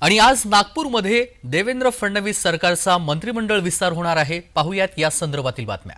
आणि आज नागपूरमध्ये देवेंद्र फडणवीस सरकारचा मंत्रिमंडळ विस्तार होणार आहे. पाहुयात या संदर्भातील बातम्या.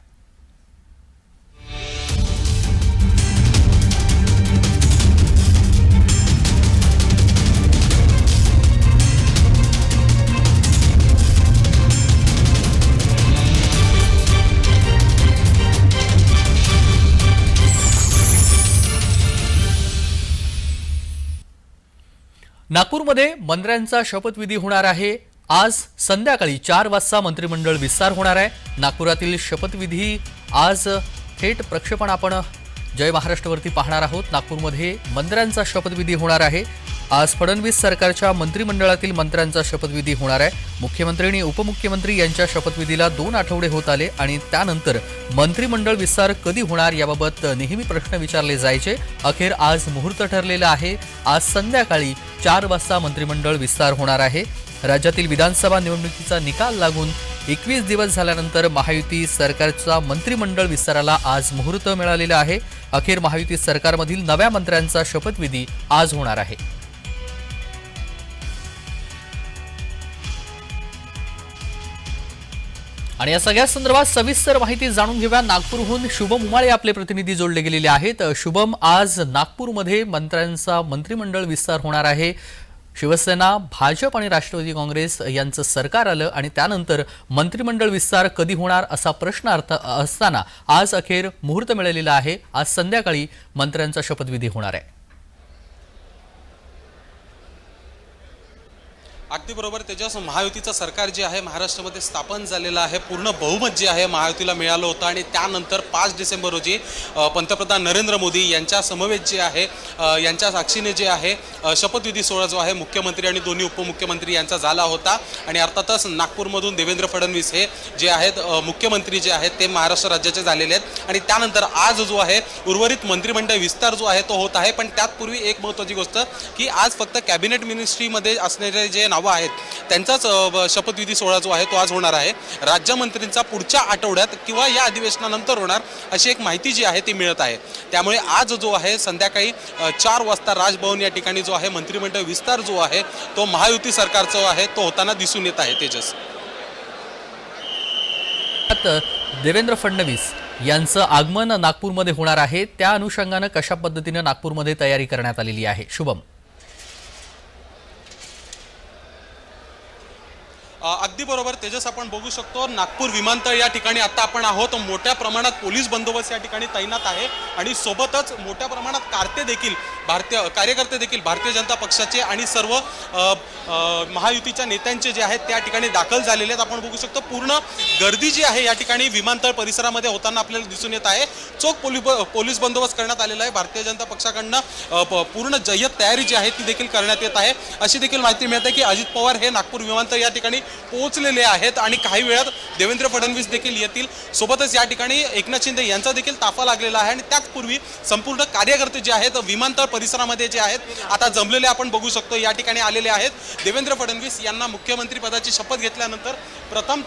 नागपूरमध्ये मंत्र्यांचा शपथविधी होणार आहे. आज संध्याकाळी चार वाजता मंत्रिमंडळ विस्तार होणार आहे. नागपुरातील शपथविधी आज थेट प्रक्षेपण आपण जय महाराष्ट्रवरती पाहणार आहोत. नागपूरमध्ये मंत्र्यांचा शपथविधी होणार आहे. आज फडणवीस सरकारच्या मंत्रिमंडळातील मंत्र्यांचा शपथविधी होणार आहे. मुख्यमंत्री आणि उपमुख्यमंत्री यांच्या शपथविधीला दोन आठवडे होत आले आणि त्यानंतर मंत्रिमंडळ विस्तार कधी होणार याबाबत नेहमी प्रश्न विचारले जायचे. अखेर आज मुहूर्त ठरलेला आहे. आज संध्याकाळी चार वाजता मंत्रिमंडळ विस्तार होणार आहे. राज्यातील विधानसभा निवडणुकीचा निकाल लागून एकवीस दिवस झाल्यानंतर महायुती सरकारचा मंत्रिमंडळ विस्ताराला आज मुहूर्त मिळालेला आहे. अखेर महायुती सरकारमधील नव्या मंत्र्यांचा शपथविधी आज होणार आहे. आणि या सगळ्या संदर्भात सविस्तर माहिती जाणून घेऊया. नागपूरहून शुभम उमाळे आपले प्रतिनिधी जोडले गेलेले आहेत. शुभम आज नागपूरमध्ये मंत्र्यांचा मंत्रिमंडळ विस्तार होणार आहे. शिवसेना भाजप आणि राष्ट्रवादी काँग्रेस यांचं सरकार आलं आणि त्यानंतर मंत्रिमंडळ विस्तार कधी होणार असा प्रश्न अर्थ असताना आज अखेर मुहूर्त मिळालेला आहे. आज संध्याकाळी मंत्र्यांचा शपथविधी होणार आहे. अगदी बरोबर तेजस महायुतीचं सरकार जे आहे महाराष्ट्रामध्ये स्थापन झालेलं आहे पूर्ण बहुमत जे आहे महायुतीला मिळालं होतं आणि त्यानंतर पाच डिसेंबर रोजी पंतप्रधान नरेंद्र मोदी यांच्या समवेत जे आहे यांच्या साक्षीने जे आहे शपथविधी सोहळा जो आहे मुख्यमंत्री आणि दोन्ही उपमुख्यमंत्री यांचा झाला होता. आणि अर्थातच नागपूरमधून देवेंद्र फडणवीस हे जे आहेत मुख्यमंत्री जे आहेत ते महाराष्ट्र राज्याचे झालेले आहेत. आणि त्यानंतर आज जो आहे उर्वरित मंत्रिमंडळ विस्तार जो आहे तो होत आहे. पण त्याचपूर्वी एक महत्त्वाची गोष्ट की आज फक्त कॅबिनेट मिनिस्ट्रीमध्ये असणारे जे नावं आहेत. त्यांचाच शपथविधी सोहळा जो आहे तो आज होणार आहे. राज्यमंत्रींचा पुढच्या आठवड्यात किंवा या अधिवेशनानंतर होणार अशी एक माहिती जी आहे ती मिळत आहे. त्यामुळे आज जो आहे संध्याकाळी चार वाजता राजभवन या ठिकाणी जो आहे मंत्रिमंडळ विस्तार जो आहे तो महायुती सरकारचा जो आहे तो होताना दिसून येत आहे तेजस. देवेंद्र फडणवीस यांचं आगमन नागपूरमध्ये होणार आहे. त्या अनुषंगानं कशा पद्धतीनं नागपूरमध्ये तयारी करण्यात आलेली आहे? शुभम. अगदी बरोबर तेजस आपण बघू शकतो नागपूर विमानतळ या ठिकाणी आता आपण आहोत. मोठ्या प्रमाणात पोलीस बंदोबस्त या ठिकाणी तैनात आहे. आणि सोबतच मोठ्या प्रमाणात कारते देखील भारतीय कार्यकर्ते देखील भारतीय जनता पक्षाचे आणि सर्व महायुतीच्या नेत्यांचे जे आहेत त्या ठिकाणी दाखल झालेले आहेत. आपण बघू शकतो पूर्ण गर्दी जी आहे या ठिकाणी विमानतळ परिसरामध्ये होताना आपल्याला दिसून येत आहे. चोख पोलीस पोलीस बंदोबस्त करण्यात आलेला आहे. भारतीय जनता पक्षाकडनं प- पूर्ण जय्यत तयारी जी आहे ती देखील करण्यात येत आहे. अशी देखील माहिती मिळते की अजित पवार हे नागपूर विमानतळ या ठिकाणी पोहोचलेले आहेत आणि काही वेळात देवेंद्र फडणवीस देखील येतील. सोबतच या ठिकाणी एकनाथ शिंदे यांचा देखील ताफा लागलेला आहे आणि त्याचपूर्वी संपूर्ण कार्यकर्ते जे आहेत विमानतळ परिसरामध्ये जे आहेत आता जमलेले आपण बघू शकतो या ठिकाणी आलेले आहेत. देवेंद्र फडणवीस यांना मुख्यमंत्री पदाची शपथ घेतल्यानंतर प्रथम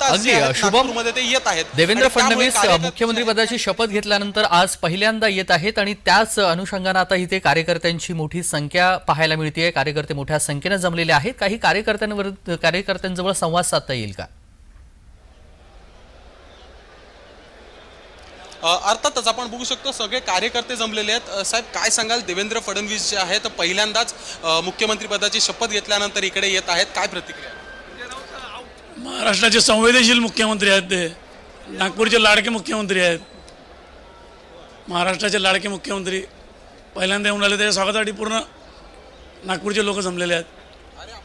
ते येत आहेत. देवेंद्र फडणवीस मुख्यमंत्री पदाची शपथ घेतल्यानंतर आज पहिल्यांदा येत आहेत आणि त्याच अनुषंगानं आता इथे कार्यकर्त्यांची मोठी संख्या पाहायला मिळते कार्यकर्ते मोठ्या संख्येनं जमलेले आहेत. काही कार्यकर्त्यांवर कार्यकर्त्यांजवळ संवाद साधता येईल का? अर्थातच आपण बघू शकतो सगळे कार्यकर्ते जमलेले आहेत. साहेब काय सांगाल? देवेंद्र फडणवीस जे आहेत पहिल्यांदाच मुख्यमंत्रीपदाची शपथ घेतल्यानंतर इकडे येत आहेत. काय प्रतिक्रिया महाराष्ट्राचे संवेदनशील मुख्यमंत्री आहेत ते. नागपूरचे लाडके मुख्यमंत्री आहेत. महाराष्ट्राचे लाडके मुख्यमंत्री पहिल्यांदा येऊन आले त्याच्या स्वागतासाठी पूर्ण नागपूरचे लोक जमलेले आहेत.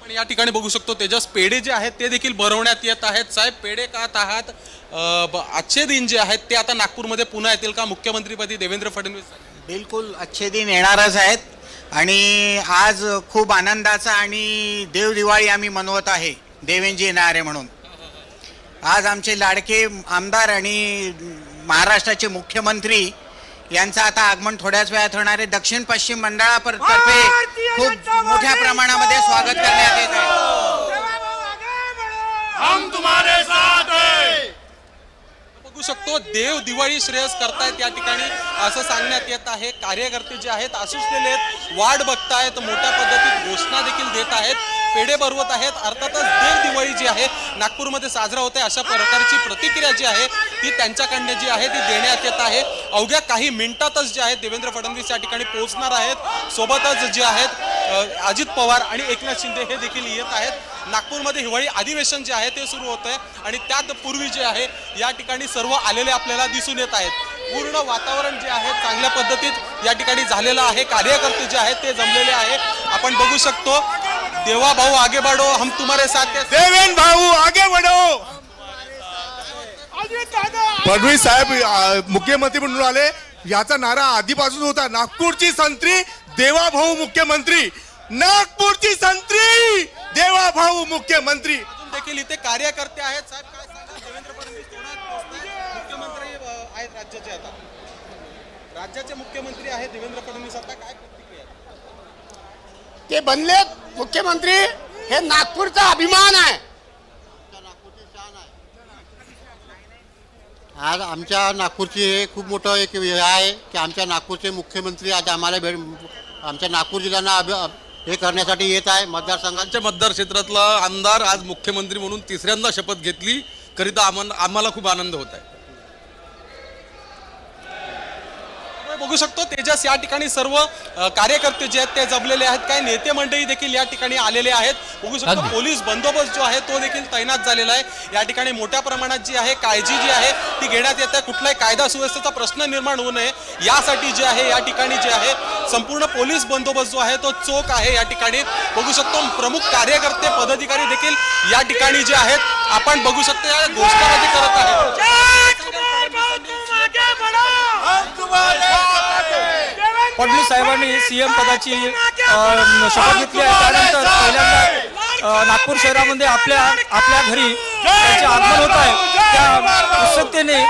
आपण या ठिकाणी बघू शकतो तेजस पेढे जे आहेत ते देखील भरवण्यात येत आहेत. साहेब पेढे खात आहात. ब- आजचे दिन जे आहेत ते आता नागपूरमध्ये पुन्हा येतील का? मुख्यमंत्रीपदी देवेंद्र फडणवीस बिलकुल अच्छे दिन येणारच आहेत. आणि आज खूप आनंदाचा आणि देव दिवाळी आम्ही मनवत आहे. देवेंजी येणारे म्हणून. आज आमचे लाडके आमदार आणि महाराष्ट्राचे मुख्यमंत्री यांचं आता आगमन थोड्याच वेळात होणार आहे. दक्षिण पश्चिम मंडळातर्फे खूप मोठ्या प्रमाणामध्ये स्वागत करण्यात येत आहे हम तुम्हारे साथ हैं। ऐकू शकतो देव दिवाळी श्रेयस करतायत या ठिकाणी. असं सांगण्यात येत आहे. कार्यकर्ते जे आहेत असुसलेले आहेत वाट बघतायत मोठ्या पद्धतीत घोषणा देखील देत आहेत पेढे भरवत आहेत. अर्थातच देव दिवाळी जी आहे नागपूरमध्ये साजरा होते अशा प्रकारची प्रतिक्रिया जी आहे ती त्यांच्याकडनं जी आहे ती देण्यात येत आहे. अवघ्या काही मिनिटातच जे आहेत देवेंद्र फडणवीस या ठिकाणी पोहोचणार आहेत. सोबतच जे आहेत अजित पवार आणि एकनाथ शिंदे हे देखील येत आहेत. नागपूरमध्ये हिवाळी अधिवेशन जे आहे ते सुरू होत आहे आणि त्यात पूर्वी जे आहे या ठिकाणी सर्व आलेले आपल्याला दिसून येत आहेत. पूर्ण वातावरण जे आहे चांगल्या पद्धतीत या ठिकाणी झालेलं आहे. कार्यकर्ते जे आहेत ते जमलेले आहे. आपण बघू शकतो देवा भाऊ आगे बाडो हम तुम्हारे साथ हैं. देवेन भाऊ आगे बढ़ो फडणवीस साहेब मुख्यमंत्री म्हणून आले. याचा नारा आधीपासून होता. नागपूरची संत्री देवा भाऊ मुख्यमंत्री. नागपूरची संत्री देवा भाऊ मुख्यमंत्री. अजून देखील इथे कार्यकर्ते आहेत. साहेब काय सांगाल? देवेंद्र फडणवीस. मुख्यमंत्री अ, आहेत राज्याचे आता. राज्याचे मुख्यमंत्री आहेत देवेंद्र फडणवीस. आता काय प्रतिक्रिया? ते बनलेत मुख्यमंत्री. हे नागपूरचा अभिमान आहे. आज आमच्या नागपूरची हे खूप मोठं एक हे आहे की आमच्या नागपूरचे मुख्यमंत्री आज आम्हाला भेट आमच्या नागपूर जिल्ह्यांना अभि हे करण्यासाठी येत आहे मतदारसंघांच्या मतदार क्षेत्रातला आमदार आज मुख्यमंत्री म्हणून तिसऱ्यांदा शपथ घेतली करिता आम्हाला आम्हाला खूप आनंद होत आहे आपण बघू शकतो. तेजस या ठिकाणी सर्व कार्यकर्ते जे आहेत ते जमलेले आहेत. काही नेते मंडळी देखील या ठिकाणी आलेले आहेत. बघू शकतो. पोलीस बंदोबस्त जो आहे तो देखील तैनात झालेला आहे. या ठिकाणी मोठ्या प्रमाणात जी आहे काळजी जी आहे ती घेण्यात येत आहे. कुठलाही कायदा सुव्यवस्थेचा प्रश्न निर्माण होऊ नये. यासाठी जे आहे या ठिकाणी जे आहे संपूर्ण पोलीस बंदोबस्त जो आहे तो चोख आहे या ठिकाणी. बघू शकतो प्रमुख कार्यकर्ते पदाधिकारी देखील या ठिकाणी जे आहेत आपण बघू शकतो या घोषणाबाजी करत आहेत. फडणवीस साहेबांनी सीएम पदाची शपथ घेतली आहे. त्यानंतर पहिल्यांदा नागपूर शहरामध्ये आपल्या आपल्या घरी त्यांचे आगमन होत आहे. त्या उत्सुकतेने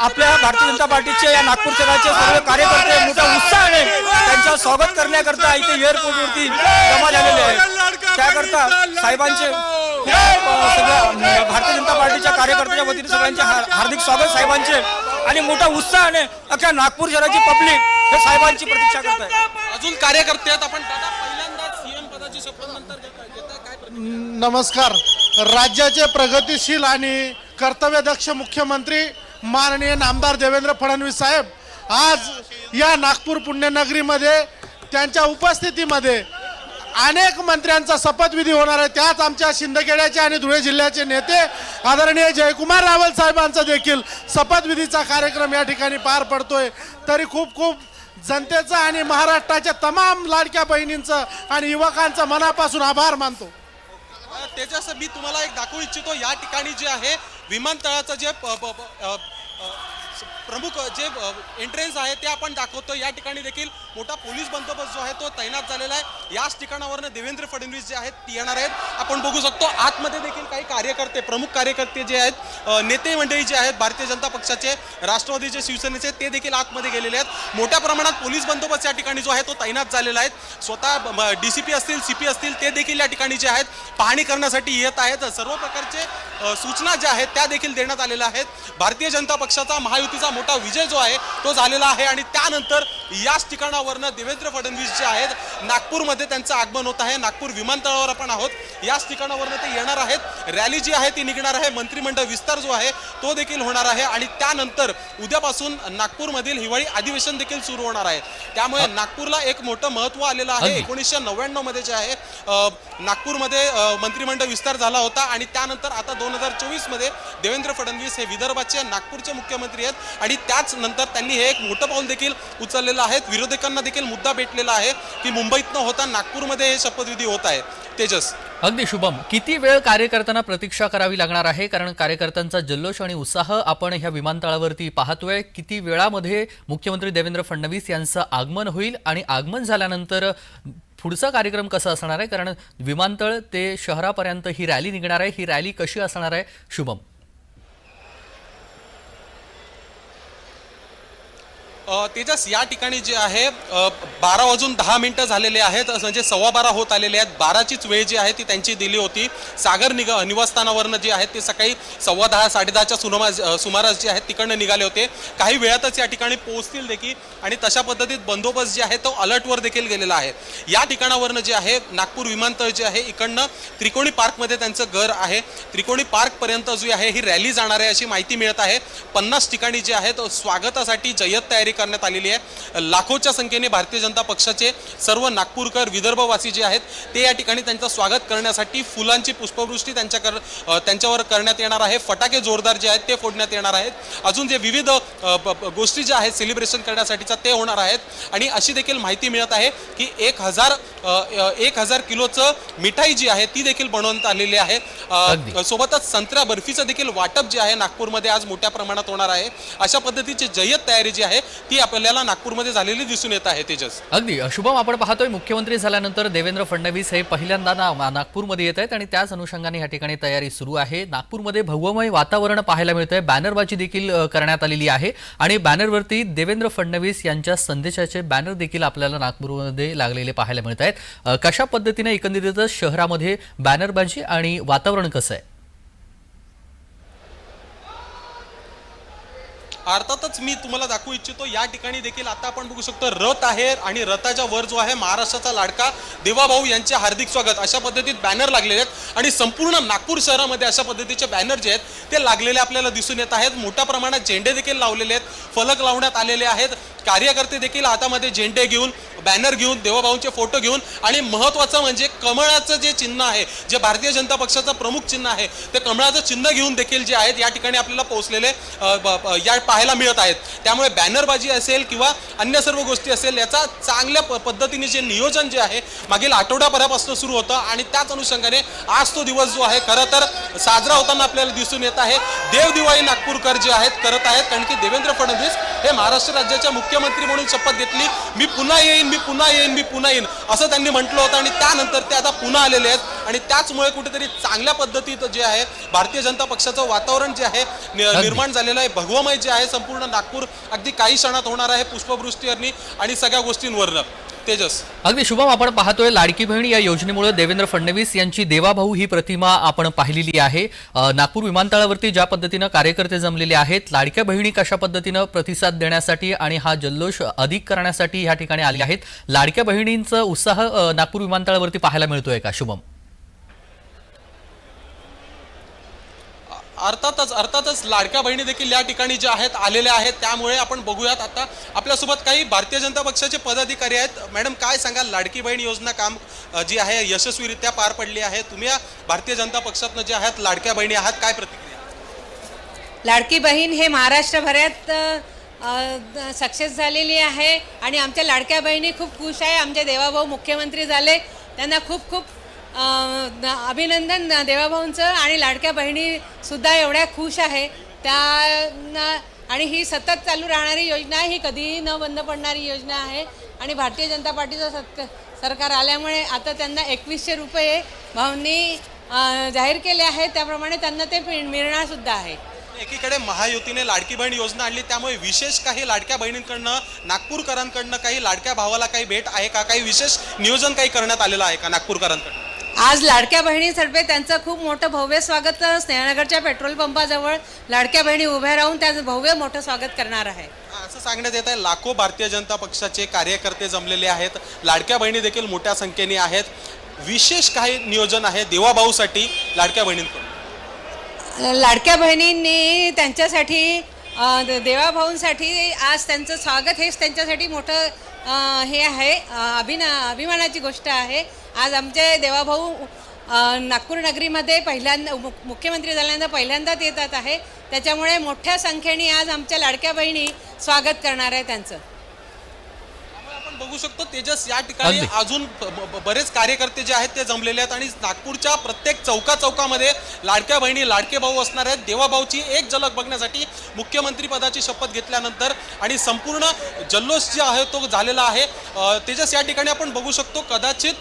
आपल्या भारतीय जनता पार्टीचे या नागपूर शहराचे सर्व कार्यकर्ते मोठ्या उत्साहाने त्यांचं स्वागत करण्याकरता इथे एअरपोर्टवरती जमा झालेले आहे त्याकरता साहेबांचे सगळ्या भारतीय जनता पार्टीच्या कार्यकर्त्याच्या वतीने सगळ्यांचे हार- हार्दिक स्वागत साहेबांचे. आणि मोठ्या उत्साहाने अख्ख्या नागपूर शहराची पब्लिक हे साहेबांची प्रतीक्षा करत आहे अजून कार्यकर्ते आहेत. आपण दादा पहिल्यांदा सीएम पदाची शपथ नंतर घेताय. घेताय काय प्रतिक्रिया? नमस्कार. राज्याचे प्रगतिशील आणि कर्तव्यदक्ष मुख्यमंत्री माननीय नामदार देवेंद्र फडणवीस साहेब आज या नागपूर पुण्यनगरीमध्ये त्यांच्या उपस्थितीमध्ये अनेक मंत्र्यांचा शपथविधी होणार आहे. त्यात आमच्या शिंदखेड्याचे आणि धुळे जिल्ह्याचे नेते आदरणीय जयकुमार रावल साहेबांचा देखील शपथविधीचा कार्यक्रम या ठिकाणी पार पडतोय. तरी खूप खूप जनतेचं आणि महाराष्ट्राच्या तमाम लाडक्या बहिणींचं आणि युवकांचं मनापासून आभार मानतो. अ, मी तुम्हाला एक दाखवू इच्छितो या ठिकाणी जे आहे विमानतळाचं जे प्रमुख जे एंट्रेन्स आहे ते आपण दाखवतो या ठिकाणी देखील मोठा पोलीस बंदोबस्त जो आहे तो तैनात झालेला आहे. याच ठिकाणावरनं देवेंद्र फडणवीस जे आहेत ती येणार आहेत. आपण बघू शकतो आतमध्ये देखील काही कार्यकर्ते प्रमुख कार्यकर्ते जे आहेत नेते मंडळी जे आहेत भारतीय जनता पक्षाचे राष्ट्रवादीचे शिवसेनेचे ते देखील आतमध्ये गेलेले आहेत. मोठ्या प्रमाणात पोलीस बंदोबस्त या ठिकाणी जो आहे तो तैनात झालेला आहे. स्वतः डी सी पी असतील सी पी असतील ते देखील या ठिकाणी जे आहेत पाहणी करण्यासाठी येत आहेत. सर्व प्रकारचे सूचना ज्या आहेत त्या देखील देण्यात आलेल्या आहेत. भारतीय जनता पक्षाचा महायुतीचा मोठा विजय जो आहे तो झालेला आहे. आणि त्यानंतर याच ठिकाणावरनं देवेंद्र फडणवीस जे आहेत नागपूरमध्ये त्यांचं आगमन होत आहे. नागपूर विमानतळावर आपण आहोत. याच ठिकाणावरनं ते येणार आहेत. रॅली जी आहे ती निघणार आहे. मंत्रिमंडळ विस्तार जो आहे तो देखील होणार आहे. आणि त्यानंतर उद्यापासून नागपूरमधील हिवाळी अधिवेशन देखील सुरू होणार आहे. त्यामुळे नागपूरला एक मोठं महत्त्व आलेलं आहे. एकोणीसशे नव्याण्णवमध्ये जे आहे नागपूरमध्ये मंत्रिमंडळ विस्तार झाला होता. आणि त्यानंतर आता दोन हजार चोवीसमध्ये देवेंद्र फडणवीस हे विदर्भाचे नागपूरचे मुख्यमंत्री आहेत. आणि त्याच नंतर त्यांनी हे एक मोठं पाऊल देखील उचललेलं आहे. विरोधकांना देखील मुद्दा भेटलेला आहे की मुंबईत न होता नागपूरमध्ये हे शपथविधी होत आहे. तेजस. अगदी शुभम. किती वेळ कार्यकर्त्यांना प्रतीक्षा करावी लागणार आहे? कारण कार्यकर्त्यांचा जल्लोष आणि उत्साह आपण ह्या विमानतळावरती पाहतोय. किती वेळामध्ये मुख्यमंत्री देवेंद्र फडणवीस यांचं आगमन होईल आणि आगमन झाल्यानंतर पुढचा कार्यक्रम कसा असणार आहे? कारण विमानतळ ते शहरापर्यंत ही रॅली निघणार आहे. ही रॅली कशी असणार आहे? शुभम अ, अ, तेजस या ठिकाणी जे आहे बारा वाजून दहा मिनटं झालेले आहेत. म्हणजे सव्वा बारा होत आलेले आहेत. बाराचीच वेळ जी आहे ती त्यांची दिली होती. सागर निग निवासस्थानावरनं जे आहेत ते सकाळी सव्वा दहा साडेदहाच्या सुमारास सुमारास जे आहेत तिकडनं निघाले होते. काही वेळातच या ठिकाणी पोहोचतील देखील आणि तशा पद्धतीत बंदोबस्त जे आहे तो अलर्टवर देखील गेलेला आहे. या ठिकाणावरनं जे आहे नागपूर विमानतळ जे आहे इकडनं त्रिकोणी पार्कमध्ये त्यांचं घर आहे. त्रिकोणी पार्कपर्यंत जी आहे ही रॅली जाणार आहे अशी माहिती मिळत आहे. पन्नास ठिकाणी जे आहेत स्वागतासाठी जय्यत तयारी करण्यात आलेली आहे. लाखोच्या संख्येने भारतीय जनता पक्षाचे सर्व नागपूरकर विदर्भवासी जे आहेत ते या ठिकाणी त्यांचं स्वागत करण्यासाठी फुलांची पुष्पवृष्टी त्यांच्याकर अ, त्यांच्यावर करण्यात येणार आहे. फटाके जोरदार जे आहेत ते फोडण्यात येणार आहेत. अजून जे विविध गोष्टी ज्या आहेत सेलिब्रेशन करण्यासाठीचा ते होणार आहेत. आणि अशी देखील माहिती मिळत आहे की एक हजार एक हजार किलोचं मिठाई जी आहे ती देखील बनवण्यात आलेली आहे. सोबतच संत्र्या बर्फीचं देखील वाटप जे आहे नागपूरमध्ये आज मोठ्या प्रमाणात होणार आहे. अशा पद्धतीची जय्यत तयारी जी आहे ती आपल्याला नागपूरमध्ये झालेली दिसून येत आहे तेजस. अगदी. शुभम आपण पाहतोय मुख्यमंत्री झाल्यानंतर देवेंद्र फडणवीस हे पहिल्यांदा ना नागपूरमध्ये येत आहेत आणि त्याच अनुषंगाने या ठिकाणी तयारी सुरू आहे. नागपूरमध्ये भव्यमय वातावरण पाहायला मिळतंय. बॅनरबाजी देखील करण्यात आलेली आहे. आणि बॅनरवरती देवेंद्र फडणवीस यांच्या संदेशाचे बॅनर देखील आपल्याला नागपूरमध्ये लागलेले पाहायला मिळत आहेत. कशा पद्धतीने एकंदरीतच शहरामध्ये बॅनरबाजी आणि वातावरण कसं आहे? अर्थातच मी तुम्हाला दाखवू इच्छितो या ठिकाणी देखील आता आपण बघू शकतो रथ आहे आणि रथाच्या वर जो आहे महाराष्ट्राचा लाडका देवाभाऊ यांचे हार्दिक स्वागत. अशा पद्धतीत बॅनर लागलेले आहेत आणि संपूर्ण नागपूर शहरामध्ये अशा पद्धतीचे बॅनर जे आहेत ते लागलेले आपल्याला दिसून येत आहेत. मोठ्या प्रमाणात झेंडे देखील लावलेले आहेत. फलक लावण्यात आलेले आहेत. कार्यकर्ते देखील हातामध्ये झेंडे घेऊन बॅनर घेऊन देवाभाऊंचे फोटो घेऊन आणि महत्त्वाचं म्हणजे कमळाचं जे चिन्ह आहे जे भारतीय जनता पक्षाचं प्रमुख चिन्ह आहे ते कमळाचं चिन्ह घेऊन देखील जे आहेत या ठिकाणी आपल्याला पोहोचलेले ब- या पाहायला मिळत आहेत. त्यामुळे बॅनरबाजी असेल किंवा अन्य सर्व गोष्टी असेल याचा चांगल्या प- पद्धतीने जे नियोजन जे आहे मागील आठवड्याभरापासून सुरू होतं आणि त्याच अनुषंगाने आज तो दिवस जो आहे खरं तर साजरा होताना आपल्याला दिसून येत आहे. देव दिवाळी नागपूरकर जे आहेत करत आहेत कारण की देवेंद्र फडणवीस हे महाराष्ट्र राज्याच्या मुख्य मुख्यमंत्री म्हणून शपथ घेतली मी पुन्हा येईन मी पुन्हा येईन मी पुन्हा येईन असं त्यांनी म्हटलं होतं. आणि त्यानंतर ते आता पुन्हा आलेले आहेत. आणि त्याचमुळे कुठेतरी चांगल्या पद्धतीत जे आहे भारतीय जनता पक्षाचं वातावरण जे आहे निर्माण झालेलं आहे. भगवमय जे आहे संपूर्ण नागपूर अगदी काही क्षणात होणार आहे पुष्पवृष्टीवरनी आणि सगळ्या गोष्टींवरनं. तेजस. अगदी शुभम आपण पाहतोय लाडकी बहीण या योजनेमुळे देवेंद्र फडणवीस यांची देवाभाऊ ही प्रतिमा आपण पाहिलेली आहे. नागपूर विमानतळावरती ज्या पद्धतीनं कार्यकर्ते जमलेले आहेत लाडक्या बहिणी कशा पद्धतीनं प्रतिसाद देण्यासाठी आणि हा जल्लोष अधिक करण्यासाठी या ठिकाणी आले आहेत. लाडक्या बहिणींचा उत्साह नागपूर विमानतळावरती पाहायला मिळतोय का शुभम? अर्थातच अर्थातच लाडक्या बहिणी देखील या ठिकाणी ज्या आहेत आलेल्या आहेत त्यामुळे आपण बघूयात आता आपल्यासोबत काही भारतीय जनता पक्षाचे पदाधिकारी आहेत. मॅडम काय सांगाल? लाडकी बहीण योजना काम जी आहे यशस्वीरित्या पार पडली आहे. तुम्ही या भारतीय जनता पक्षातनं जे आहेत लाडक्या बहिणी आहात काय प्रतिक्रिया? लाडकी बहीण हे महाराष्ट्रभरात सक्सेस झालेली आहे आणि आमच्या लाडक्या बहिणी खूप खुश आहे. आमचे देवाभाऊ मुख्यमंत्री झाले. त्यांना खूप खूप अभिनंदन देवाभाऊंचं आणि लाडक्या बहिणीसुद्धा एवढ्या खुश आहे. त्या आणि ही सतत चालू राहणारी योजना आहे. ही कधीही न बंद पडणारी योजना आहे. आणि भारतीय जनता पार्टीचं सत्क सरकार आल्यामुळे आता त्यांना एकवीसशे रुपये भाऊंनी जाहीर केले आहे त्याप्रमाणे त्यांना ते मिळणारसुद्धा आहे. एकीकडे महायुतीने लाडकी बहीण योजना आणली. त्यामुळे विशेष काही लाडक्या बहिणींकडनं नागपूरकरांकडनं काही लाडक्या भावाला काही भेट आहे का? काही विशेष नियोजन काही करण्यात आलेलं आहे का नागपूरकरांकडनं? आज लाडक्या बहिणीतर्फे त्यांचं खूप मोठं भव्य स्वागत स्नेहनगरच्या पेट्रोल पंपाजवळ लाडक्या बहिणी उभ्या राहून त्याचं भव्य मोठं स्वागत करणार आहे. असं सांगण्यात येत आहे लाखो भारतीय जनता पक्षाचे कार्यकर्ते जमलेले आहेत. लाडक्या बहिणी देखील मोठ्या संख्येने आहेत. विशेष काही नियोजन आहे देवाभाऊसाठी लाडक्या बहिणींकडून. लाडक्या बहिणींनी त्यांच्यासाठी देवाभाऊंसाठी आज त्यांचं स्वागत हेच त्यांच्यासाठी मोठं हे आहे. अभिना अभिमानाची गोष्ट आहे. आज आमचे देवाभाऊ नागपूर नगरीमध्ये पहिल्यांदा मु- मुख्यमंत्री झाल्यानंतर पहिल्यांदाच येतात आहे. त्याच्यामुळे मोठ्या संख्येने आज आमच्या लाडक्या बहिणी स्वागत करणार आहे त्यांचं. बघू शकतो. तेजस या ठिकाणी. अजून बरेच कार्यकर्ते जे आहेत ते जमलेले आहेत आणि नागपूरच्या प्रत्येक चौका चौकामध्ये लाडक्या बहिणी लाडके भाऊ असणार आहेत. देवाभाऊची एक झलक बघण्यासाठी मुख्यमंत्री पदाची शपथ घेतल्यानंतर आणि संपूर्ण जल्लोष जे आहे तो झालेला आहे. तेजस या ठिकाणी आपण बघू शकतो. कदाचित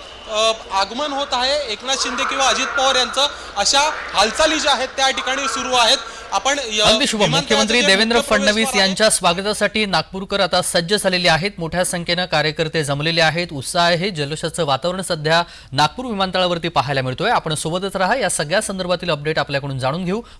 आगमन होत आहे. एकनाथ शिंदे किंवा अजित पवार यांचं अशा हालचाली ज्या आहेत त्या ठिकाणी सुरू आहेत. आपण अगदी मुख्यमंत्री देवेंद्र फडणवीस यांच्या स्वागतासाठी नागपूरकर आता सज्ज झालेले आहेत. मोठ्या संख्येनं कार्यकर्ते जमलेले आहेत. उत्साह आहे. जल्लोषाचं वातावरण सध्या नागपूर विमानतळावरती पाहायला मिळतोय. आपण सोबतच राहा. या सगळ्या संदर्भातील अपडेट आपल्याकडून जाणून घेऊ.